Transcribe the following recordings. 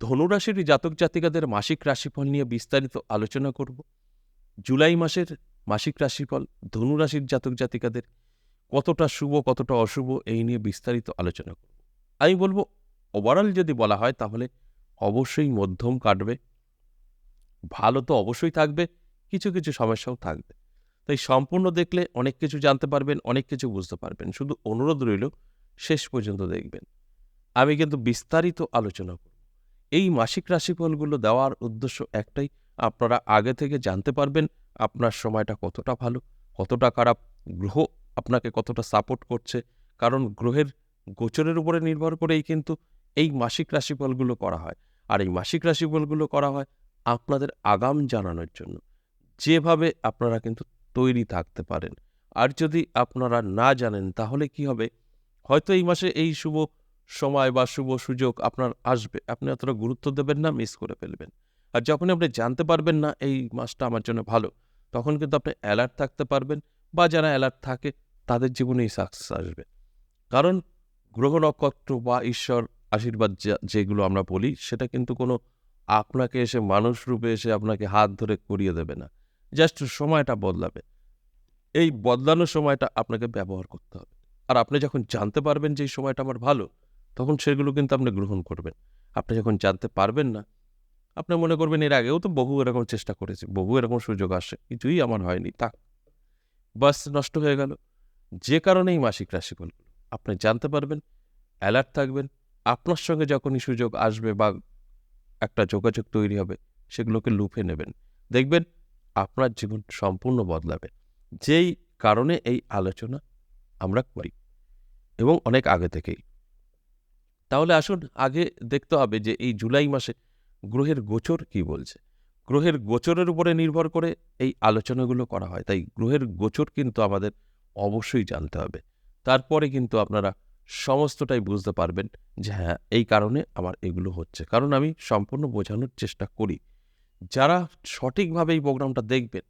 ধনুরাশির জাতক জাতিকাদের মাসিক রাশিফল নিয়ে বিস্তারিত আলোচনা করব। জুলাই মাসের মাসিক রাশিফল ধনুরাশির জাতক জাতিকাদের কতটা শুভ, কতটা অশুভ এই নিয়ে বিস্তারিত আলোচনা করব। আমি বলব ওভারঅল যদি বলা হয় তাহলে অবশ্যই মধ্যম কাটবে। ভালো তো অবশ্যই থাকবে, কিছু কিছু সমস্যাও থাকবে। তাই সম্পূর্ণ দেখলে অনেক কিছু জানতে পারবেন, অনেক কিছু বুঝতে পারবেন। শুধু অনুরোধ রইল, শেষ পর্যন্ত দেখবেন। আমি কিন্তু বিস্তারিত আলোচনা করব। এই মাসিক রাশিফলগুলো দেওয়ার উদ্দেশ্য একটাই, আপনারা আগে থেকে জানতে পারবেন আপনার সময়টা কতটা ভালো, কতটা খারাপ, গ্রহ আপনাকে কতটা সাপোর্ট করছে। কারণ গ্রহের গোচরের উপরে নির্ভর করেই কিন্তু এই মাসিক রাশিফলগুলো করা হয়। আর এই মাসিক রাশিফলগুলো করা হয় আপনাদের আগাম জানানোর জন্য। যেভাবে আপনারা কিন্তু তৈরি থাকতে পারেন। আর যদি আপনারা না জানেন তাহলে কি হবে? হয়তো এই মাসে এই শুভ সময় বা শুভ সুযোগ আপনার আসবে। আপনি অতটা গুরুত্ব দেবেন না মিস করে ফেলবেন। আর যখন আপনি জানতে পারবেন না, এই মাসটা আমার জন্য ভালো, তখন কিন্তু আপনি অ্যালার্ট থাকতে পারবেন বা যারা অ্যালার্ট থাকে, তাদের জীবনেই সাকসেস আসবে। কারণ গ্রহ নক্ষত্র বা ঈশ্বর আশীর্বাদ যেগুলো আমরা বলি, সেটা কিন্তু কোনো আপনাকে এসে মানুষ রূপে এসে আপনাকে হাত ধরে করিয়ে দেবে না। জাস্ট সময়টা বদলাবে। এই বদলানোর সময়টা আপনাকে ব্যবহার করতে হবে। আর আপনি যখন জানতে পারবেন যে এই সময়টা আমার ভালো তখন সেগুলো কিন্তু আপনি গ্রহণ করবেন। আপনি যখন জানতে পারবেন না, আপনি মনে করবেন এর আগেও তো বহু এরকম চেষ্টা করেছি, বহু এরকম সুযোগ আসে, কিছুই আমার হয়নি তা বাস, নষ্ট হয়ে গেল। যে কারণেই মাসিক রাশিফলগুলো আপনি জানতে পারবেন অ্যালার্ট থাকবেন, আপনার সঙ্গে যখনই সুযোগ আসবে বা একটা যোগাযোগ তৈরি হবে, সেগুলোকে লুফে নেবেন। দেখবেন, আপনার জীবন সম্পূর্ণ বদলাবে। যেই কারণে এই আলোচনা আমরা করি এবং অনেক আগে থেকেই। তাহলে আসুন আগে দেখতে হবে যে এই জুলাই মাসে গ্রহের গোচর কি বলছে। গ্রহের গোচরের উপরে নির্ভর করে এই আলোচনাগুলো করা হয়। তাই গ্রহের গোচর কিন্তু আমাদের অবশ্যই জানতে হবে। তারপরে কিন্তু আপনারা সমস্তটাই বুঝতে পারবেন যে হ্যাঁ এই কারণে আমার এগুলো হচ্ছে। কারণ আমি সম্পূর্ণ বোঝানোর চেষ্টা করি। যারা সঠিকভাবে এই প্রোগ্রামটা দেখবেন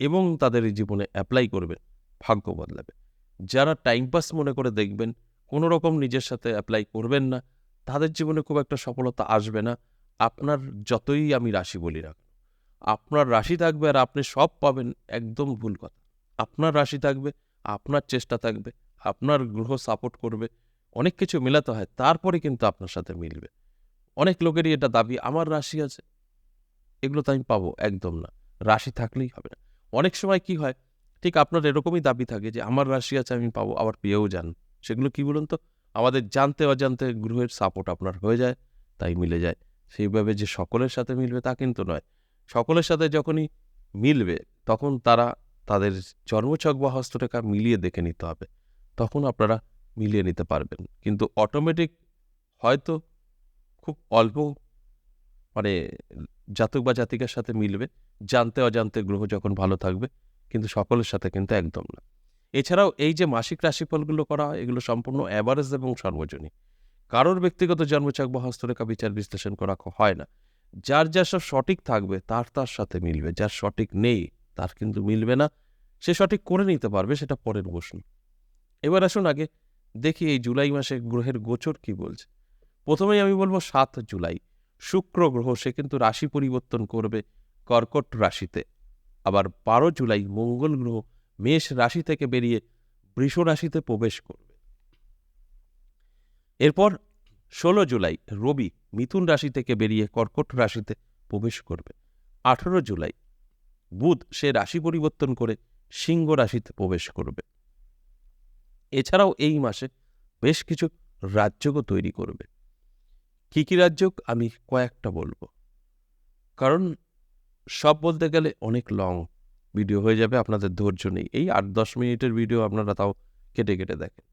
এবং তাদের জীবনে অ্যাপ্লাই করবেন, ভাগ্য বদলাবে। যারা টাইম পাস মনে করে দেখবেন কোনো রকম নিজের সাথে অ্যাপ্লাই করবেন না। তাদের জীবনে খুব একটা সফলতা আসবে না। আপনার যতই আমি রাশি বলি না আপনার রাশি থাকবে আর আপনি সব পাবেন একদম ভুল কথা। আপনার রাশি থাকবে, আপনার চেষ্টা থাকবে, আপনার গ্রহ সাপোর্ট করবে, অনেক কিছু মেলাতে হয়, তারপরে কিন্তু আপনার সাথে মিলবে। অনেক লোকেরই এটা দাবি, আমার রাশি আছে, এগুলো তো আমি পাবো। একদম না, রাশি থাকলেই হবে না। অনেক সময় কি হয়, ঠিক আপনার এরকমই দাবি থাকে যে, আমার রাশি আছে, আমি পাবো। আবার পেয়েও যান সেগুলো কি বলুন তো? আমাদের জানতে অজান্তে গ্রহের সাপোর্ট আপনার হয়ে যায়, তাই মিলে যায়। সেইভাবে যে সকলের সাথে মিলবে তা কিন্তু নয়। সকলের সাথে যখনই মিলবে, তখন তারা তাদের জন্মছক বা হস্তরেখা মিলিয়ে দেখে নিতে হবে। তখন আপনারা মিলিয়ে নিতে পারবেন। কিন্তু অটোমেটিক হয়তো খুব অল্প মানে জাতক বা জাতিকার সাথে মিলবে। জানতে অজান্তে গ্রহ যখন ভালো থাকবে, কিন্তু সকলের সাথে কিন্তু একদম না। এছাড়াও এই যে মাসিক রাশিফলগুলো করা হয়, এগুলো সম্পূর্ণ অ্যাভারেজ এবং সর্বজনীন। কারোর ব্যক্তিগত জন্মছক বা হস্তরেখা বিচার বিশ্লেষণ করা হয় না। যার যা সব সঠিক থাকবে, তার তার সাথে মিলবে। যার সঠিক নেই, তার কিন্তু মিলবে না। সে সঠিক করে নিতে পারবে, সেটা পরের প্রশ্ন। এবার আসুন আগে দেখি এই জুলাই মাসে গ্রহের গোচর কি বলছে। প্রথমেই আমি বলব সাত জুলাই। শুক্র গ্রহ, সে কিন্তু রাশি পরিবর্তন করবে কর্কট রাশিতে। আবার বারো জুলাই মঙ্গল গ্রহ মেষ রাশি থেকে বেরিয়ে বৃষ রাশিতে প্রবেশ করবে। এরপর ষোলো জুলাই রবি মিথুন রাশি থেকে বেরিয়ে কর্কট রাশিতে প্রবেশ করবে। আঠেরো জুলাই বুধ সে রাশি পরিবর্তন করে সিংহ রাশিতে প্রবেশ করবে। এছাড়াও এই মাসে বেশ কিছু রাজ্যও তৈরি করবে। কী কী রাজ্য আমি কয়েকটা বলব। কারণ সব বলতে গেলে অনেক লং ভিডিও হয়ে যাবে আপনাদের ধৈর্য নেই। এই আট দশ মিনিটের ভিডিও আপনারা তাও কেটে কেটে দেখেন।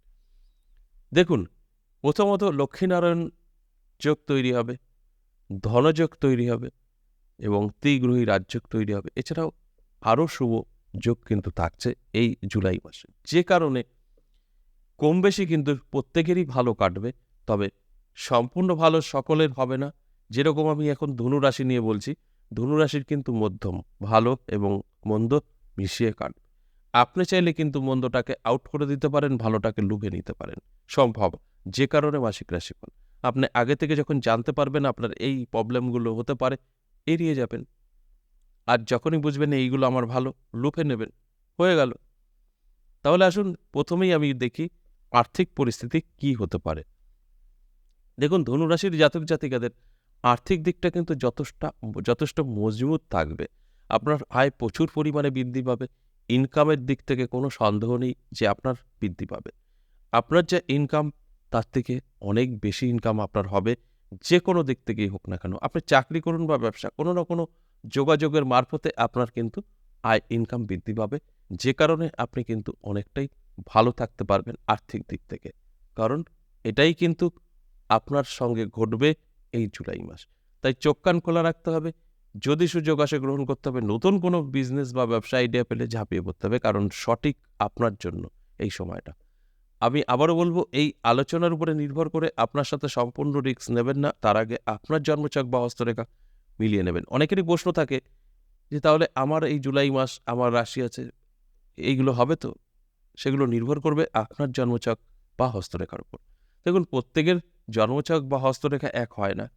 দেখুন, প্রথমত লক্ষ্মীনারায়ণ যোগ তৈরি হবে, ধনযোগ তৈরি হবে এবং ত্রিগ্রহী রাজযোগ তৈরি হবে। এছাড়াও আরও শুভ যোগ কিন্তু থাকছে এই জুলাই মাসে। যে কারণে কম বেশি কিন্তু প্রত্যেকেরই ভালো কাটবে, তবে সম্পূর্ণ ভালো সকলের হবে না। যেরকম আমি এখন ধনুরাশি নিয়ে বলছি ধনুরাশির কিন্তু মধ্যম, ভালো এবং মন্দ মিশিয়ে কাটবে আপনি চাইলে কিন্তু মন্দটাকে আউট করে দিতে পারেন, ভালোটাকে লুভে নিতে পারেন। সম্ভব, যে কারণে মাসিক রাশিফল। আপনি আগে থেকে যখন জানতে পারবেন আপনার এই প্রবলেমগুলো হতে পারে, এড়িয়ে যাবেন। আর যখনই বুঝবেন এইগুলো আমার ভালো, লুফে নেবেন। হয়ে গেল। তাহলে আসুন, প্রথমেই আমি দেখি আর্থিক পরিস্থিতি কি হতে পারে। দেখুন ধনুরাশির জাতক জাতিকাদের আর্থিক দিকটা কিন্তু যথেষ্ট যথেষ্ট মজবুত থাকবে। আপনার আয় প্রচুর পরিমাণে বৃদ্ধি পাবে। ইনকামের দিক থেকে কোনো সন্দেহ নেই যে আপনার বৃদ্ধি পাবে। আপনার যে ইনকাম, তার থেকে অনেক বেশি ইনকাম আপনার হবে, যে কোনো দিক থেকেই হোক না কেন। আপনি চাকরি করুন বা ব্যবসা, কোনো না কোনো যোগাযোগের মারফতে আপনার কিন্তু আয়, ইনকাম বৃদ্ধি পাবে। যে কারণে আপনি কিন্তু অনেকটাই ভালো থাকতে পারবেন আর্থিক দিক থেকে। কারণ এটাই কিন্তু আপনার সঙ্গে ঘটবে। এই জুলাই মাস। তাই চোখ কান খোলা রাখতে হবে। যদি সুযোগ আসে গ্রহণ করতে হবে। নতুন কোনো বিজনেস বা ব্যবসা আইডিয়া পেলে ঝাঁপিয়ে পড়তে হবে। কারণ সঠিক আপনার জন্য এই সময়টা। আমি আবারও বলব, এই আলোচনার উপরে নির্ভর করে আপনার সাথে সম্পূর্ণ রিস্ক নেবেন না। তার আগে আপনার জন্মচক বা হস্তরেখা মিলিয়ে নেবেন। অনেকেরই প্রশ্ন থাকে যে, তাহলে আমার এই জুলাই মাস আমার রাশি আছে, এইগুলো হবে তো? সেগুলো নির্ভর করবে আপনার জন্মচক বা হস্তরেখার উপর। দেখুন, প্রত্যেকের জন্মচক বা হস্তরেখা এক হয় না।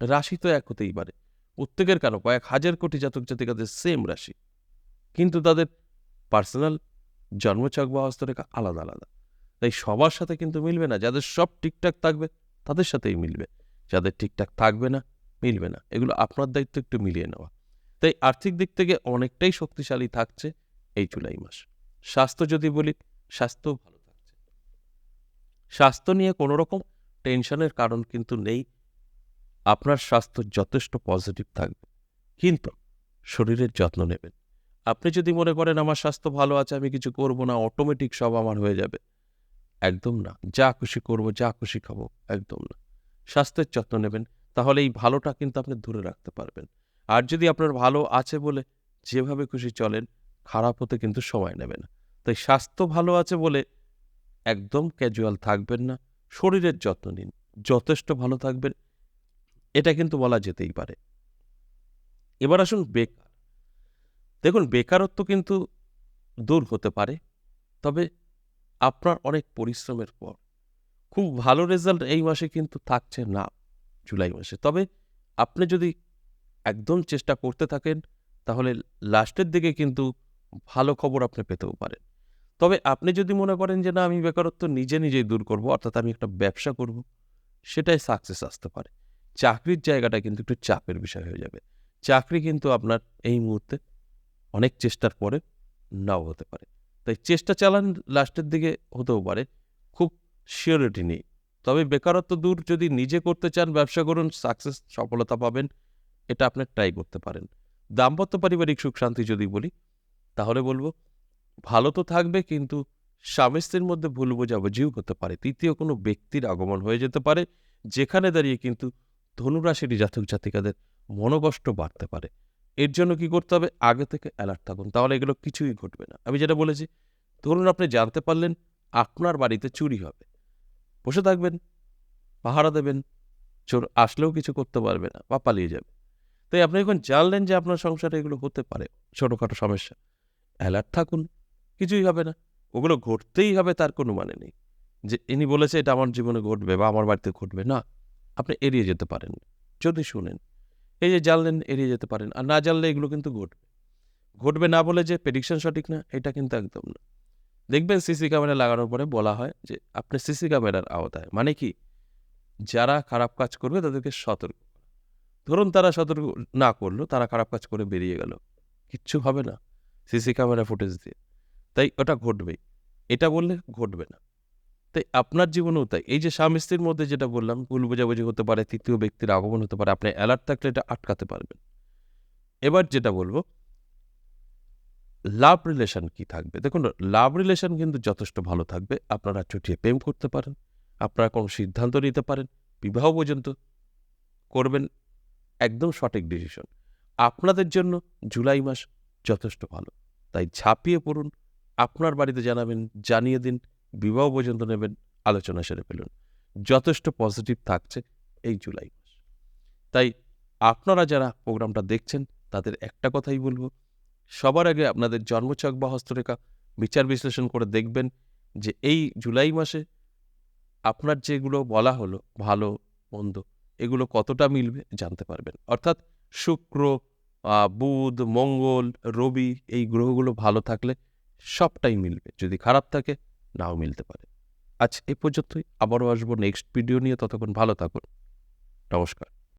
রাশি তো এক হতেই পারে। প্রত্যেকের কেন কয়েক হাজার কোটি জাতক জাতিকাদের সেম রাশি। কিন্তু তাদের পার্সোনাল জন্মচক বা হস্তরেখা আলাদা আলাদা। তাই সবার সাথে কিন্তু মিলবে না। যাদের সব ঠিকঠাক থাকবে, তাদের সাথেই মিলবে। যাদের ঠিকঠাক থাকবে না, মিলবে না। এগুলো আপনার দায়িত্ব একটু মিলিয়ে নেওয়া। তাই আর্থিক দিক থেকে অনেকটাই শক্তিশালী থাকছে এই জুলাই মাস। স্বাস্থ্য যদি বলি স্বাস্থ্য ভালো থাকছে। স্বাস্থ্য নিয়ে কোনো রকম টেনশনের কারণ কিন্তু নেই। আপনার স্বাস্থ্য যথেষ্ট পজিটিভ থাকবে, কিন্তু শরীরের যত্ন নেবেন। আপনি যদি মনে করেন, আমার স্বাস্থ্য ভালো আছে, আমি কিছু করব না অটোমেটিক সব আমার হয়ে যাবে। একদম না। যা খুশি করব, যা খুশি খাব, একদম না। স্বাস্থ্যের যত্ন নেবেন, তাহলে এই ভালোটা কিন্তু আপনি ধরে রাখতে পারবেন। আর যদি আপনার ভালো আছে বলে যেভাবে খুশি চলেন, খারাপ হতে কিন্তু সময় নেবে না। তাই স্বাস্থ্য ভালো আছে বলে একদম ক্যাজুয়াল থাকবেন না। শরীরের যত্ন নিন। যথেষ্ট ভালো থাকবেন। এটা কিন্তু বলা যেতেই পারে। এবার আসুন বেকার। দেখুন, বেকারত্ব কিন্তু দূর হতে পারে, তবে আপনার অনেক পরিশ্রমের পর। খুব ভালো রেজাল্ট এই মাসে কিন্তু থাকছে না, জুলাই মাসে। তবে আপনি যদি একদম চেষ্টা করতে থাকেন, তাহলে লাস্টের দিকে কিন্তু ভালো খবর আপনি পেতেও পারেন। তবে আপনি যদি মনে করেন যে, না, আমি বেকারত্ব নিজে নিজেই দূর করব, অর্থাৎ আমি একটা ব্যবসা করব, সেটাই সাকসেস আসতে পারে। চাকরির জায়গাটা কিন্তু একটু চাপের বিষয় হয়ে যাবে। চাকরি কিন্তু আপনার এই মুহূর্তে অনেক চেষ্টার পরে নাও হতে পারে। তাই চেষ্টা চালান লাস্টের দিকে হতেও পারে, খুব শিওরিটি নেই। তবে বেকারত্ব দূর যদি নিজে করতে চান, ব্যবসা করুন সাকসেস সফলতা পাবেন, এটা আপনি ট্রাই করতে পারেন। দাম্পত্য পারিবারিক সুখ শান্তি যদি বলি, তাহলে বলব ভালো তো থাকবে, কিন্তু স্বামী স্ত্রীর মধ্যে ভুল বোঝাবুঝিও হতে পারে। তৃতীয় কোনো ব্যক্তির আগমন হয়ে যেতে পারে, যেখানে দাঁড়িয়ে কিন্তু ধনুরাশির জাতক জাতিকাদের মনোকষ্ট বাড়তে পারে। এর জন্য কি করতে হবে? আগে থেকে অ্যালার্ট থাকুন, তাহলে এগুলো কিছুই ঘটবে না। আমি যেটা বলেছি, ধরুন আপনি জানতে পারলেন আপনার বাড়িতে চুরি হবে। বসে থাকবেন, পাহারা দেবেন, চোর আসলেও কিছু করতে পারবে না, বা পালিয়ে যাবে। তাই আপনি এখন জানলেন যে আপনার সংসারে এগুলো হতে পারে, ছোটোখাটো সমস্যা। অ্যালার্ট থাকুন কিছুই হবে না। ওগুলো ঘটতেই হবে তার কোনো মানে নেই। যে ইনি বলেছে এটা আমার জীবনে ঘটবে বা আমার বাড়িতে ঘটবে, না। আপনি এড়িয়ে যেতে পারেন, যদি শুনেন। এই যে জানলেন, এড়িয়ে যেতে পারেন। আর না জানলে এগুলো কিন্তু ঘটবে। ঘটবে না বলে যে প্রেডিকশন সঠিক না, এটা কিন্তু একদম না। দেখবেন সিসি ক্যামেরা লাগানোর পরে বলা হয় যে আপনি সিসি ক্যামেরার আওতায় মানে কি? যারা খারাপ কাজ করবে তাদেরকে সতর্ক ধরুন তারা সতর্ক না করল, তারা খারাপ কাজ করে বেরিয়ে গেল। কিচ্ছু হবে না। সিসি ক্যামেরা ফুটেজ দিয়ে। তাই ওটা ঘটবেই। এটা বললে ঘটবে না। তাই আপনার জীবনেও তাই। এই যে স্বামী স্ত্রীর মধ্যে যেটা বললাম, ভুল বোঝাবুঝি হতে পারে, তৃতীয় ব্যক্তির আগমন হতে পারে, আপনি অ্যালার্ট থাকলে এটা আটকাতে পারবেন। এবার যেটা বলব লাভ রিলেশন কি থাকবে? দেখুন লাভ রিলেশন কিন্তু যথেষ্ট ভালো থাকবে। আপনারা চুটিয়ে প্রেম করতে পারেন, আপনারা কোনো সিদ্ধান্ত নিতে পারেন, বিবাহ পর্যন্ত করবেন, একদম সঠিক ডিসিশন আপনাদের জন্য জুলাই মাস যথেষ্ট ভালো। তাই ঝাঁপিয়ে পড়ুন আপনার বাড়িতে জানাবেন, জানিয়ে দিন, বিবাহ পর্যন্ত নেবেন, আলোচনা সেরে ফেলুন। যথেষ্ট পজিটিভ থাকছে এই জুলাই মাস। তাই আপনারা যারা প্রোগ্রামটা দেখছেন, তাদের একটা কথাই বলব, সবার আগে আপনাদের জন্মচক বা হস্তরেখা বিচার বিশ্লেষণ করে দেখবেন যে এই জুলাই মাসে আপনার যেগুলো বলা হলো, ভালো, মন্দ, এগুলো কতটা মিলবে জানতে পারবেন। অর্থাৎ শুক্র বুধ, মঙ্গল, রবি এই গ্রহগুলো ভালো থাকলে সবটাই মিলবে, যদি খারাপ থাকে নাও মিলতে পারে। আচ্ছা এ পর্যন্তই, আবারও আসব নেক্সট ভিডিও নিয়ে, ততক্ষণ ভালো থাকুন। নমস্কার।